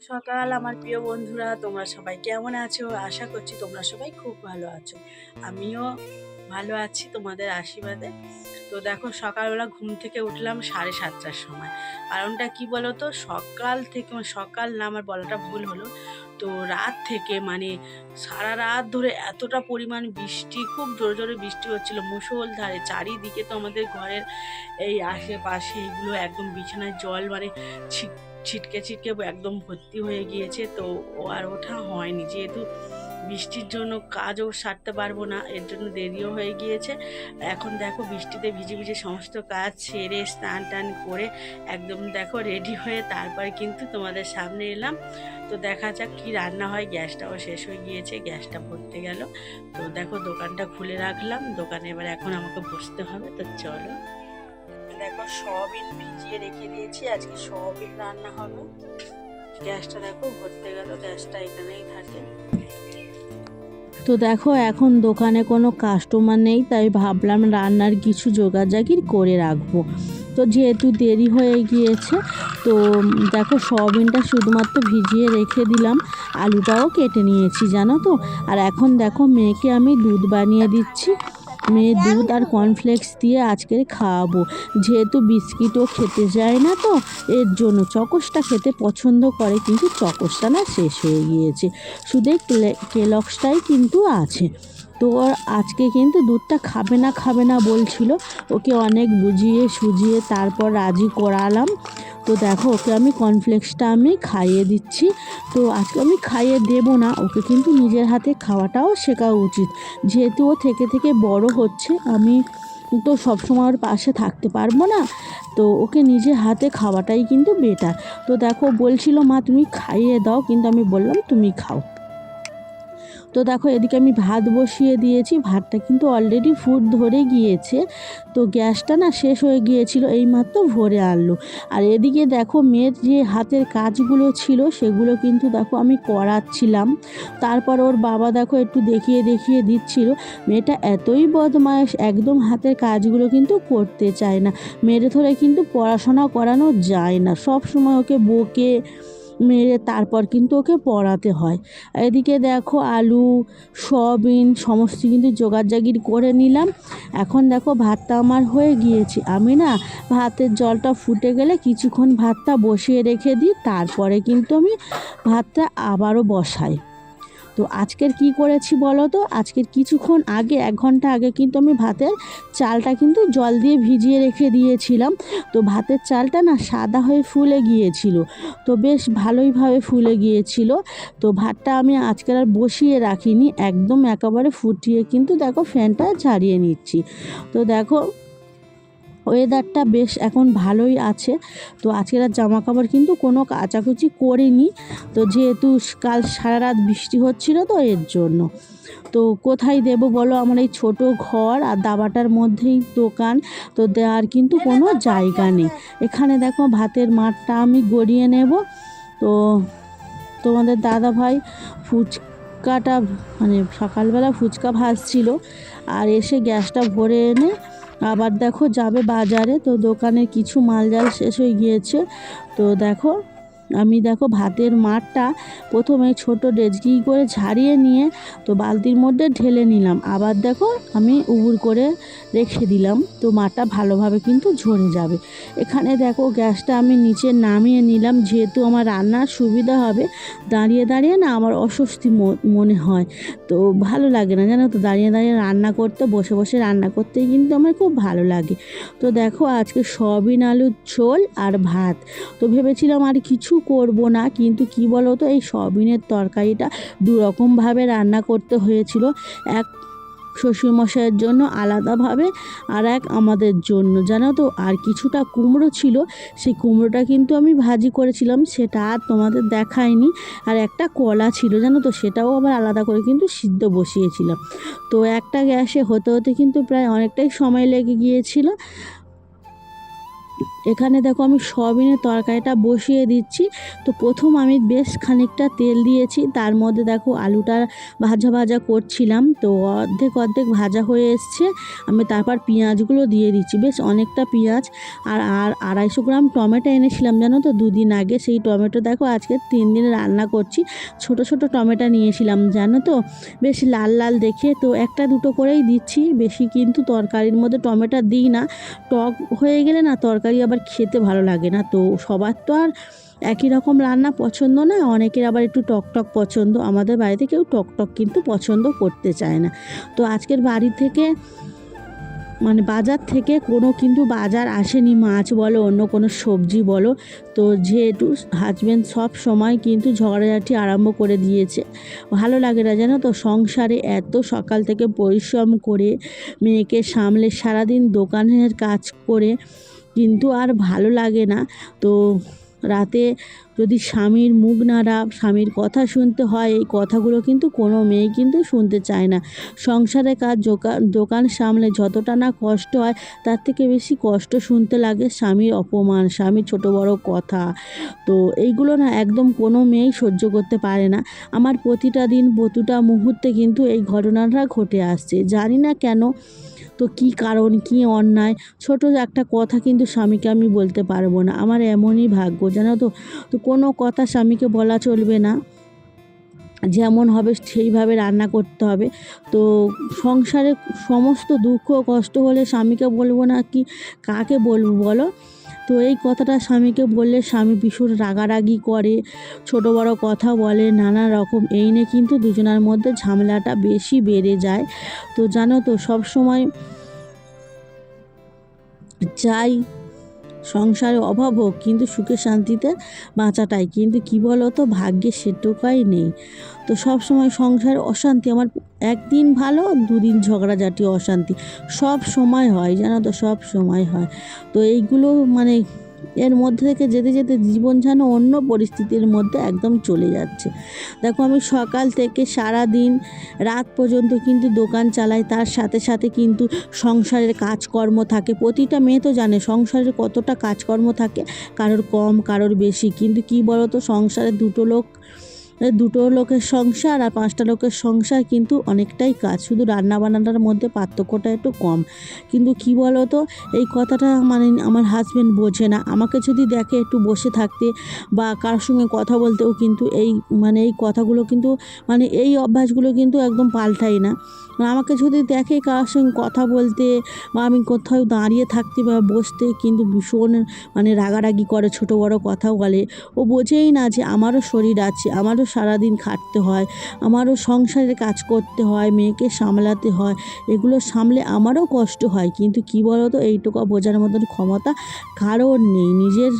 সকাল, আমার প্রিয় বন্ধুরা, তোমরা সবাই কেমন আছো? আশা করছি তোমরা সবাই খুব ভালো আছো। আমিও ভালো আছি তোমাদের আশীর্বাদে। তো দেখো, সকালবেলা ঘুম থেকে উঠলাম সাড়ে সাতটার সময়। কারণটা কি বলো তো সকাল থেকে মানে সকাল না, আমার বলাটা ভুল হলো। তো রাত থেকে মানে সারা রাত ধরে এতটা পরিমাণ বৃষ্টি, খুব জোরে জোরে বৃষ্টি হচ্ছিল। মুষলধারে চারিদিকে তো আমাদের ঘরের এই আশেপাশে এগুলো একদম বিছানায় জল মানে ছিট ছিটকে ছিটকে একদম ভর্তি হয়ে গিয়েছে, তো ও আর ওঠা হয়নি। যেহেতু বৃষ্টির জন্য কাজও সারতে পারব না, এর জন্য দেরিও হয়ে গিয়েছে। এখন দেখো বৃষ্টিতে ভিজে ভিজে সমস্ত কাজ সেরে স্নান টান করে একদম দেখো রেডি হয়ে তারপরে কিন্তু তোমাদের সামনে এলাম। তো দেখা যাক কি রান্না হয়, গ্যাসটাও শেষ হয়ে গিয়েছে, গ্যাসটা ভরতে গেল। তো দেখো দোকানটা খুলে রাখলাম, দোকানে এবার এখন আমাকে বসতে হবে, তো চলো। সয়াবিন ভিজিয়ে রেখে দিয়েছি, আজকে সয়াবিন রান্না হবে। গ্যাসটা দেখো, ভরতে গেল, গ্যাসটা এখানেই থাকে। তো দেখো, এখন দোকানে কোনো কাস্টমার নেই, তাই ভাবলাম রান্নার কিছু জোগাড়জাগির করে রাখব। তো যেহেতু দেরি হয়ে গিয়েছে, তো দেখো সয়াবিনটা শুধুমাত্র ভিজিয়ে রেখে দিলাম, আলুটাও কেটে নিয়েছি, জানো তো? আর এখন দেখো মেয়েকে আমি দুধ বানিয়ে দিচ্ছি। মেয়ে দুধ আর কর্নফ্লেক্স দিয়ে আজকে খাওয়াবো। যেহেতু বিস্কিটও খেতে যায় না তো, এর জন্য চকসটা খেতে পছন্দ করে, কিন্তু চকসটা না শেষ হয়ে গিয়েছে। শুধু কেলক্সটাই কিন্তু আছে। তো ওর আজকে কিন্তু দুধটা খাবে না খাবে না বলছিল। ওকে অনেক বুঝিয়ে সুজিয়ে তারপর রাজি করালাম। তো দেখো, ওকে আমি কর্নফ্লেক্সটা আমি খাইয়ে দিচ্ছি। তো আজকে আমি খাইয়ে দেবো না, ওকে কিন্তু নিজের হাতে খাওয়াটাও শেখা উচিত। যেহেতু ও থেকে থেকে বড় হচ্ছে, আমি তো সবসময় ওর পাশে থাকতে পারব না। তো ওকে নিজে হাতে খাওয়াটাই কিন্তু বেটার তো দেখো, বলছিল, মা, তুমি খাইয়ে দাও। কিন্তু আমি বললাম, তুমি খাও। তো দেখো, এদিকে আমি ভাত বসিয়ে দিয়েছি। ভাতটা কিন্তু অলরেডি ফুট ধরে গিয়েছে। তো গ্যাসটা না শেষ হয়ে গিয়েছিল, এইমাত্র ভরে আনলো। আর এদিকে দেখো, মেয়ের যে হাতের কাজগুলো ছিল, সেগুলো কিন্তু দেখো আমি করাচ্ছিলাম। তারপর ওর বাবা দেখো একটু দেখিয়ে দেখিয়ে দিচ্ছিল। মেয়েটা এতই বদমায়েশ, একদম হাতের কাজগুলো কিন্তু করতে চায় না। মেরে ধরে কিন্তু পড়াশোনা করানো যায় না। সব সময় ওকে বকে মেরে তারপর কিন্তু ওকে পড়াতে হয়। এদিকে দেখো আলু, সয়াবিন, সমস্ত কিন্তু জোগাড় জাগির করে নিলাম। এখন দেখো ভাতটা আমার হয়ে গিয়েছে। আমি না ভাতের জলটা ফুটে গেলে কিছুক্ষণ ভাতটা বসিয়ে রেখে দিই, তারপরে কিন্তু আমি ভাতটা আবারও বসাই। তো আজকের কি করেছি বলো তো? আজকের কিছুক্ষণ আগে, এক ঘণ্টা আগে কিন্তু আমি ভাতের চালটা কিন্তু জল দিয়ে ভিজিয়ে রেখে দিয়েছিলাম। তো ভাতের চালটা না সাদা হয়ে ফুলে গিয়েছিল। তো বেশ ভালোইভাবে ফুলে গিয়েছিল। তো ভাতটা আমি আজকের আর বসিয়ে রাখিনি। একদম একেবারে ফুটিয়ে কিন্তু দেখো ফ্যানটা ছাড়িয়ে নিচ্ছি। তো দেখো ওয়েদারটা বেশ এখন ভালোই আছে। তো আজকের আর জামা কাপড় কিন্তু কোনো কাচাকুচি করিনি। তো যেহেতু কাল সারা রাত বৃষ্টি হচ্ছিল তো এর জন্য। তো কোথায় দেব বলো? আমার এই ছোট ঘর আর দাবাটার মধ্যেই দোকান। তো দেওয়ার কিন্তু কোনো জায়গা নেই। এখানে দেখো ভাতের মাঠটা আমি গড়িয়ে নেব। তো তোমাদের দাদা ভাই ফুচকাটা মানে সকালবেলা ফুচকা ভাজছিল। আর এসে গ্যাসটা ভরে এনে আবার দেখো যাবে বাজারে তো দোকানে কিছু মালজাল শেষ হয়ে গিয়েছে। তো দেখো আমি দেখো ভাতের মাঠটা প্রথমে ছোট ডেচকি করে ঝাড়িয়ে নিয়ে তো বালতির মধ্যে ঢেলে নিলাম। আবার দেখো আমি উবুর করে রেখে দিলাম। তো মাঠটা ভালোভাবে কিন্তু ঝরে যাবে। এখানে দেখো গ্যাসটা আমি নিচে নামিয়ে নিলাম। যেহেতু আমার রান্নার সুবিধা হবে, দাঁড়িয়ে দাঁড়িয়ে না আমার অস্বস্তি মনে হয়। তো ভালো লাগে না জানো তো? দাঁড়িয়ে দাঁড়িয়ে রান্না করতে, বসে বসে রান্না করতে কিন্তু আমার খুব ভালো লাগে। তো দেখো আজকে সয়াবিন আলুর ঝোল আর ভাত। তো ভেবেছিলাম আর কিছু করব না, কিন্তু কি বলো তো এই সয়াবিনের তরকারিটা দুরকমভাবে রান্না করতে হয়েছিল। এক শ্বশুরমশাইয়ের জন্য আলাদাভাবে আর এক আমাদের জন্য। জানো তো, আর কিছুটা কুমড়ো ছিল, সেই কুমড়োটা কিন্তু আমি ভাজি করেছিলাম, সেটা আর তোমাদের দেখায়নি আর একটা কলা ছিল, জানো তো, সেটাও আবার আলাদা করে কিন্তু সিদ্ধ বসিয়েছিলাম। তো একটা গ্যাসে হতে হতে কিন্তু প্রায় অনেকটাই সময় লেগে গিয়েছিল। এখানে দেখো আমি সয়াবিনের তরকারিটা বসিয়ে দিচ্ছি। তো প্রথম আমি বেশ খানিকটা তেল দিয়েছি, তার মধ্যে দেখো আলুটা ভাজা ভাজা করছিলাম। তো অর্ধেক অর্ধেক ভাজা হয়ে এসছে, আমি তারপর পেঁয়াজগুলো দিয়ে দিচ্ছি। বেশ অনেকটা পেঁয়াজ আর আর আড়াইশো গ্রাম টমেটো এনেছিলাম, জানো তো? দুদিন আগে সেই টমেটো দেখো আজকে তিন দিন রান্না করছি। ছোট ছোট টমেটো নিয়েছিলাম, জানো তো? বেশ লাল লাল দেখে। তো একটা দুটো করেই দিচ্ছি, বেশি কিন্তু তরকারির মধ্যে টমেটো দিই না। টক হয়ে গেলে না তরকারি আবার খেতে ভালো লাগে না। তো সবার তো আর একই রকম রান্না পছন্দ না, অনেকের আবার একটু টক টক পছন্দ। আমাদের বাড়িতে কেউ টক টক কিন্তু পছন্দ করতে চায় না। তো আজকের বাড়ি থেকে মানে বাজার থেকে কোনো কিন্তু বাজার আসেনি, মাছ বলো, অন্য কোনো সবজি বলো। তো যেহেতু হাজব্যান্ড সব সময় কিন্তু ঝগড়াঝাটি আরম্ভ করে দিয়েছে। ভালো লাগে না জানো তো, সংসারে এত সকাল থেকে পরিশ্রম করে, মেয়েকে সামলে সারাদিন দোকানের কাজ করে কিন্তু আর ভালো লাগে না। তো রাতে যদি স্বামীর মুখ নাড়া, স্বামীর কথা শুনতে হয়, এই কথাগুলো কিন্তু কোনো মেয়ে কিন্তু শুনতে চায় না। সংসারে কাজ দোকান সামলে যতটা না কষ্ট হয়, তার থেকে বেশি কষ্ট শুনতে লাগে স্বামীর অপমান, স্বামীর ছোট বড় কথা। তো এইগুলো না একদম কোনো মেয়েই সহ্য করতে পারে না। আমার প্রতিটা দিন, প্রতিটা মুহূর্তে কিন্তু এই ঘটনাটা ঘটে আসছে। জানি না কেন তো কি কারণ, কি অন্যায়? ছোট একটা কথা কিন্তু স্বামীকে আমি বলতে পারব না। আমার এমনই ভাগ্য, জানো তো? তো কোনো কথা স্বামীকে বলা চলবে না। যেমন হবে সেইভাবে রান্না করতে হবে। তো সংসারে সমস্ত দুঃখ কষ্ট হলে স্বামীকে বলব না কি? কাকে বলব বলো? তো এই কথাটা স্বামীকে বললে স্বামী ভীষণ রাগারাগি করে। ছোট বড় কথা বলে, নানা রকম। এই নিয়ে কিন্তু দুজনের মধ্যে ঝামেলাটা বেশি বেড়ে যায়। তো জানো তো সব সময় চাই সংসারে অভাব হোক, কিন্তু সুখে শান্তিতে বাঁচাটাই। কিন্তু কি বলো তো ভাগ্যে সেটুকাই নেই। তো সব সময় সংসারে অশান্তি, আমার একদিন ভালো, দুদিন ঝগড়াঝাটি অশান্তি। সব সময় হয়, জানো তো, সব সময় হয়। তো এইগুলো মানে এর মধ্যে থেকে যেতে যেতে জীবন যেন অন্য পরিস্থিতির মধ্যে একদম চলে যাচ্ছে। দেখো আমি সকাল থেকে সারা দিন, রাত পর্যন্ত কিন্তু দোকান চালাই, তার সাথে সাথে কিন্তু সংসারের কাজকর্ম থাকে। প্রতিটা মেয়ে তো জানে সংসারের কতটা কাজকর্ম থাকে, কারোর কম, কারোর বেশি। কিন্তু কি বলতো, সংসারে দুটো লোক দুটো লোকের সংসার আর পাঁচটা লোকের সংসার কিন্তু অনেকটাই কাজ। শুধু রান্না বান্নাটার মধ্যে পার্থক্যটা একটু কম। কিন্তু কি বলো তো এই কথাটা মানে আমার হাজব্যান্ড বোঝে না। আমাকে যদি দেখে একটু বসে থাকতে বা কারোর সঙ্গে কথা বলতেও কিন্তু এই মানে এই কথাগুলো কিন্তু মানে এই অভ্যাসগুলো কিন্তু একদম পাল্টাই না। মানে আমাকে যদি দেখে কারোর সঙ্গে কথা বলতে বা আমি কোথাও দাঁড়িয়ে থাকতে বা বসতে কিন্তু ভীষণ মানে রাগারাগি করে, ছোট বড় কথা বলে। ও বোঝেই না যে আমারও শরীর আছে, আমারও সারাদিন খাটতে হয়, আমারও সংসারের কাজ করতে হয়, মেয়েকে সামলাতে হয়, এগুলো সামলে আমারও কষ্ট হয়। কিন্তু কি বলতো, এইটুকু বোঝার মতন ক্ষমতা কারোর নেই। নিজের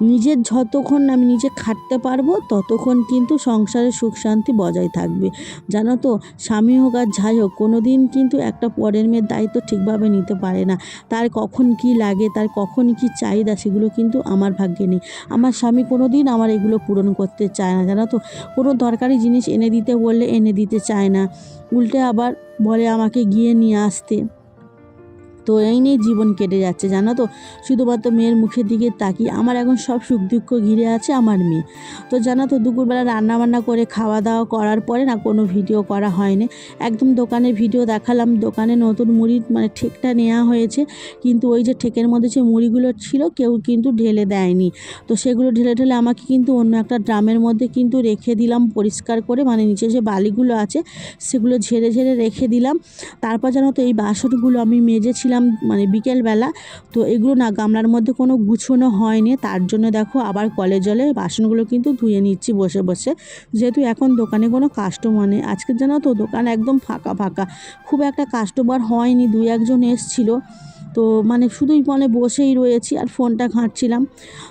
নিজের যতক্ষণ আমি নিজে খাটতে পারব, ততক্ষণ কিন্তু সংসারে সুখ শান্তি বজায় থাকবে। জানো তো, স্বামী হোক আর যাই হোক কোনো দিন কিন্তু একটা পরের মেয়ের দায়িত্ব ঠিকভাবে নিতে পারে না। তার কখন কি লাগে, তার কখন কি চাহিদা, সেগুলো কিন্তু আমার ভাগ্যে নেই। আমার স্বামী কোনো দিন আমার এগুলো পূরণ করতে চায় না, জানো তো। কোনো দরকারি জিনিস এনে দিতে বললে এনে দিতে চায় না। উল্টে আবার বলে আমাকে গিয়ে নিয়ে আসতে। তো এই নিয়ে জীবন কেটে যাচ্ছে, জানো তো? শুধুমাত্র মেয়ের মুখের দিকে তাকিয়ে আমার এখন সব সুখ দুঃখ ঘিরে আছে আমার মেয়ে। তো জানো তো, দুপুরবেলা রান্না বান্না করে খাওয়া দাওয়া করার পরে না কোনো ভিডিও করা হয়নি। একদম দোকানে ভিডিও দেখালাম, দোকানে নতুন মুড়ির মানে ঠেকটা নেওয়া হয়েছে। কিন্তু ওই যে ঠেকের মধ্যে যে মুড়িগুলো ছিল কেউ কিন্তু ঢেলে দেয়নি। তো সেগুলো ঢেলে ঢেলে আমাকে কিন্তু অন্য একটা ড্রামের মধ্যে কিন্তু রেখে দিলাম পরিষ্কার করে মানে নিচে যে বালিগুলো আছে সেগুলো ঝেড়ে ঝেড়ে রেখে দিলাম। তারপর জানো তো এই বাসনগুলো আমি মেজেছিলাম মানে বিকেলবেলা। তো এগুলো না গামলার মধ্যে কোনো গুছোনো হয়নি। তার জন্য দেখো আবার কলে জলে বাসনগুলো কিন্তু ধুয়ে নিচ্ছি বসে বসে। যেহেতু এখন দোকানে কোনো কাস্টমার নেই, আজকে জানো তো দোকান একদম ফাঁকা ফাঁকা। খুব একটা কাস্টমার হয়নি, দুই একজন এসছিল। তো মানে শুধুই মানে বসেই রয়েছি আর ফোনটা ঘাঁটছিলাম।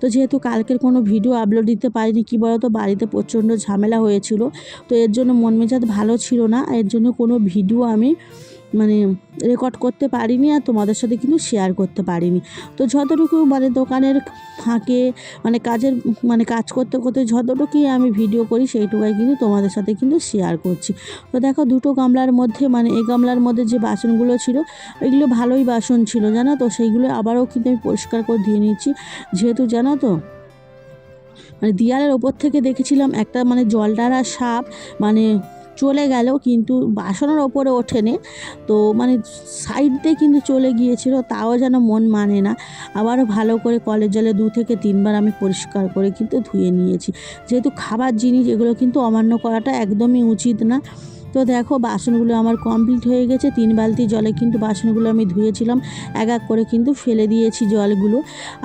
তো যেহেতু কালকের কোনো ভিডিও আপলোড দিতে পারিনি, কী বলতো বাড়িতে প্রচণ্ড ঝামেলা হয়েছিল। তো এর জন্য মন মেজাজ ভালো ছিল না, এর জন্য কোনো ভিডিও আমি মানে রেকর্ড করতে পারিনি আর তোমাদের সাথে কিন্তু শেয়ার করতে পারিনি। তো যতটুকু মানে দোকানের ফাঁকে মানে কাজের মানে কাজ করতে করতে যতটুকুই আমি ভিডিও করি সেইটুকুই কিন্তু তোমাদের সাথে কিন্তু শেয়ার করছি। তো দেখো দুটো গামলার মধ্যে মানে এই গামলার মধ্যে যে বাসনগুলো ছিল, এগুলো ভালোই বাসন ছিল, জানো তো? সেইগুলো আবারও কিন্তু আমি পরিষ্কার করে দিয়ে নিচ্ছি যেহেতু জানো তো মানে দেয়ালের ওপর থেকে দেখেছিলাম একটা মানে জলডারা সাপ মানে চলে গেল, কিন্তু বাসনের ওপরে ওঠেনি। তো মানে সাইড দিয়ে কিন্তু চলে গিয়েছিল, তাও যেন মন মানে না। আবারও ভালো করে কলের জলে দু থেকে তিনবার আমি পরিষ্কার করে কিন্তু ধুয়ে নিয়েছি। যেহেতু খাবার জিনিস, এগুলো কিন্তু অমান্য করাটা একদমই উচিত না। তো দেখো, বাসনগুলো আমার কমপ্লিট হয়ে গেছে। তিন বালতি জলে কিন্তু বাসনগুলো আমি ধুয়েছিলাম। এক এক করে কিন্তু ফেলে দিয়েছি জলগুলো।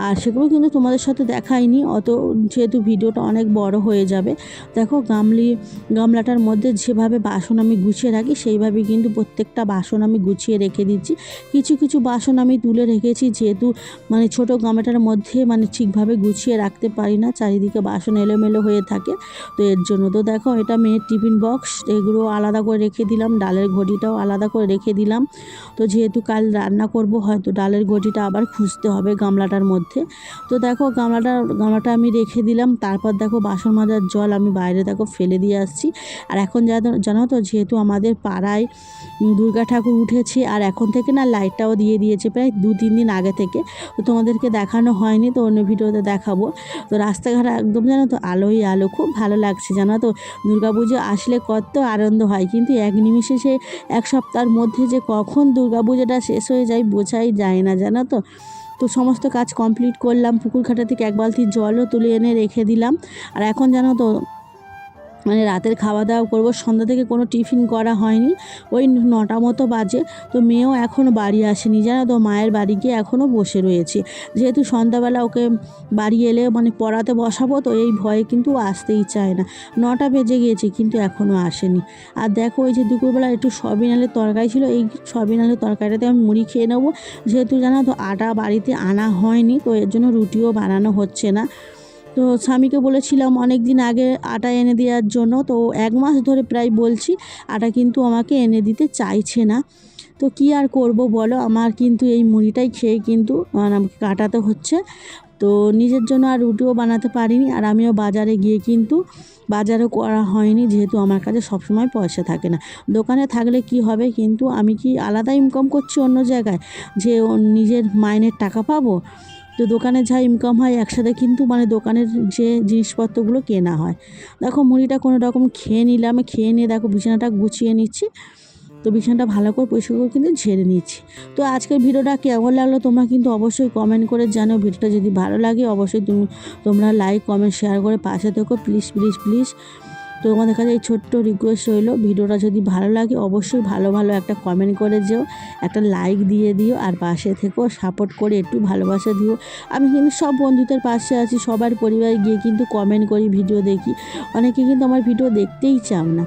আর সেগুলো কিন্তু তোমাদের সাথে দেখাইনি, অত যেহেতু ভিডিওটা অনেক বড় হয়ে যাবে। দেখো, গামলি, গামলাটার মধ্যে যেভাবে বাসন আমি গুছিয়ে রাখি, সেইভাবে কিন্তু প্রত্যেকটা বাসন আমি গুছিয়ে রেখে দিচ্ছি। কিছু কিছু বাসন আমি তুলে রেখেছি, যেহেতু মানে ছোট গামলাটার মধ্যে মানে ঠিকভাবে গুছিয়ে রাখতে পারি না, চারিদিকে বাসন এলোমেলো হয়ে থাকে। তো এর জন্য তো দেখো, এটা মেয়ের টিফিন বক্স, এগুলো আলাদা করে রেখে দিলাম, ডালের ঘটিটাও আলাদা করে রেখে দিলাম। তো যেহেতু কাল রান্না করব, হয়তো ডালের ঘটিটা আবার খুঁজতে হবে গামলাটার মধ্যে। তো দেখো গামলাটা গামলাটা আমি রেখে দিলাম, তারপর দেখো বাসন মাজার জল আমি বাইরে দেখো ফেলে দিয়ে আসছি। আর এখন জানো- তো, যেহেতু আমাদের পাড়ায় দুর্গা ঠাকুর উঠেছে আর এখন থেকে না লাইটটাও দিয়ে দিয়েছে। প্রায় দু, তিন দিন আগে থেকে। তো তোমাদেরকে দেখানো হয়নি, তো অন্য ভিডিওতে দেখাবো। তো রাস্তাঘাট একদম জানো তো আলোই আলো। খুব ভালো লাগছে, জানো তো। দুর্গা পুজো আসলে কত আনন্দ হয়, কিন্তু এক নিমিষে সে, এক সপ্তাহের মধ্যে যে কখন দুর্গা পুজোটা শেষ হয়ে যায় বোঝাই যায় না, জানো তো। তো সমস্ত কাজ কমপ্লিট করলাম, পুকুর ঘাটা থেকে এক বালতি জলও তুলে এনে রেখে দিলাম। আর এখন জানো তো মানে রাতের খাওয়া দাওয়া করব। সন্ধ্যা থেকে কোনো টিফিন করা হয়নি। ওই নটা মতো বাজে। তো মেয়েও এখনও বাড়ি আসেনি। জানো তো, মায়ের বাড়ি গিয়ে এখনও বসে রয়েছে। যেহেতু সন্ধ্যাবেলা ওকে বাড়ি এলে মানে পড়াতে বসাবো, তো এই ভয়ে কিন্তু আসতেই চায় না। নটা বেজে গিয়েছে, কিন্তু এখনও আসেনি। আর দেখো, ওই যে দুপুরবেলা একটু সবিন আলের তরকারি ছিল। এই সবিন আলের তরকারিটাতে আমি মুড়ি খেয়ে নেব। যেহেতু জানো তো, আটা বাড়িতে আনা হয়নি, তো এর জন্য রুটিও বানানো হচ্ছে না। তো স্বামীকে বলেছিলাম অনেক দিন আগে আটা এনে দেওয়ার জন্য। তো এক মাস ধরে প্রায় বলছি, আটা কিন্তু আমাকে এনে দিতে চাইছে না। তো কি আর করব বলো? আমার কিন্তু এই মুড়িটাই খেয়ে কিন্তু মানে আমাকে কাটাতে হচ্ছে। তো নিজের জন্য আর রুটিও বানাতে পারিনি, আর আমিও বাজারে গিয়ে কিন্তু বাজারও করা হয়নি, যেহেতু আমার কাছে সবসময় পয়সা থাকে না। দোকানে থাকলে কি হবে কিন্তু আমি কি আলাদা ইনকাম করছি অন্য জায়গায়? যে নিজের মাইনের টাকা পাবো? তো দোকানে যা ইনকাম হয় একসাথে কিন্তু মানে দোকানের যে জিনিসপত্রগুলো কেনা হয়। দেখো মুড়িটা কোনো রকম খেয়ে নিলাম, খেয়ে নিয়ে দেখো বিছানাটা গুছিয়ে নিচ্ছি। তো বিছানাটা ভালো করে পরিষ্কার করে কিন্তু ঝেড়ে নিচ্ছি। তো আজকের ভিডিওটা কেমন লাগল তোমরা কিন্তু অবশ্যই কমেন্ট করে জানো ভিডিওটা যদি ভালো লাগে অবশ্যই তুমি তোমরা লাইক কমেন্ট শেয়ার করে পাশে থেকো। প্লিজ প্লিজ প্লিজ তোমাদের কাছে এই ছোট্ট রিকোয়েস্ট রইল। ভিডিওটা যদি ভালো লাগে, অবশ্যই ভালো ভালো একটা কমেন্ট করে যেও একটা লাইক দিয়ে দিও, আর পাশে থেকেও সাপোর্ট করে একটু ভালোবাসা দিও। আমি কিন্তু সব বন্ধুদের পাশে আছি, সবার পরিবারে গিয়ে কিন্তু কমেন্ট করি ভিডিও দেখি। অনেকে কিন্তু আমার ভিডিও দেখতেই চাও না।